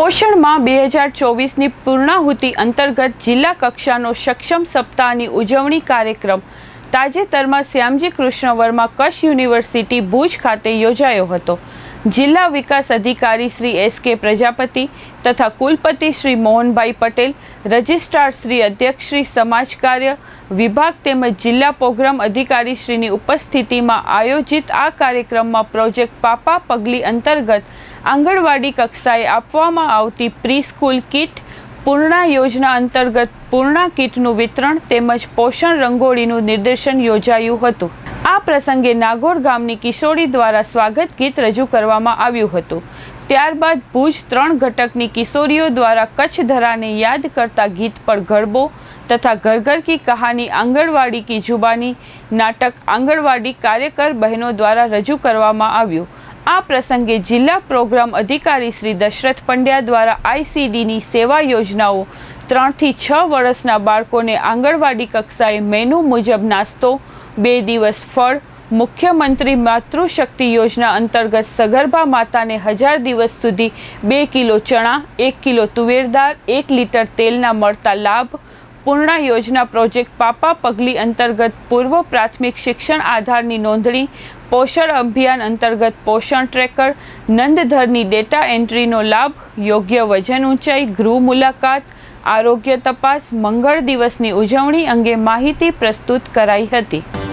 પોષણમાં બે હજાર ચોવીસની પૂર્ણાહુતિ અંતર્ગત જિલ્લા કક્ષાનો સક્ષમ સપ્તાહની ઉજવણી કાર્યક્રમ તાજેતરમાં શ્યામજી કૃષ્ણ વર્મા કચ્છ યુનિવર્સિટી ભુજ ખાતે યોજાયો હતો. જિલ્લા વિકાસ અધિકારી શ્રી એસ કે પ્રજાપતિ તથા કુલપતિ શ્રી મોહનભાઈ પટેલ, રજિસ્ટ્રાર શ્રી અધ્યક્ષ શ્રી સમાજ કાર્ય વિભાગ તેમજ જિલ્લા પ્રોગ્રામ અધિકારી શ્રીની ઉપસ્થિતિમાં આયોજિત આ કાર્યક્રમમાં પ્રોજેક્ટ પાપા પગલી અંતર્ગત આંગણવાડી કક્ષાએ આપવામાં આવતી પ્રી સ્કૂલ કીટ પૂર્ણા યોજના અંતર્ગત પૂર્ણા કીટનું વિતરણ તેમજ પોષણ રંગોળીનું નિર્દેશન યોજાયું હતું. આ પ્રસંગે નાગોર ગામની કિશોરી દ્વારા સ્વાગત ગીત રજૂ કરવામાં આવ્યું હતું. ત્યારબાદ ભુજ ત્રણ ઘટકની કિશોરીઓ દ્વારા કચ્છ ધરાને યાદ કરતા ગીત પર ગરબો તથા ઘર ઘર કી કહાની આંગણવાડી કી જુબાની નાટક આંગણવાડી કાર્યકર બહેનો દ્વારા રજૂ કરવામાં આવ્યું. આ પ્રસંગે જિલ્લા પ્રોગ્રામ અધિકારી શ્રી દશરથ પંડ્યા દ્વારા આઈસીડીની સેવા યોજનાઓ ત્રણથી છ વર્ષના બાળકોને આંગણવાડી કક્ષાએ મેનુ મુજબ નાસ્તો, બે દિવસ ફળ, મુખ્યમંત્રી માતૃશક્તિ યોજના અંતર્ગત સગર્ભા માતાને હજાર દિવસ સુધી બે કિલો ચણા, એક કિલો તુવેરદાર એક લીટર તેલના મળતા લાભ પૂર્ણા યોજના પ્રોજેક્ટ પાપા પગલી અંતર્ગત પૂર્વ પ્રાથમિક શિક્ષણ આધારની નોંધણી, પોષણ અભિયાન અંતર્ગત પોષણ ટ્રેકર, નંદધરની ડેટા એન્ટ્રીનો લાભ, યોગ્ય વજન ઊંચાઈ, ગૃહ મુલાકાત, આરોગ્ય તપાસ, મંગળ દિવસની ઉજવણી અંગે માહિતી પ્રસ્તુત કરાઈ હતી.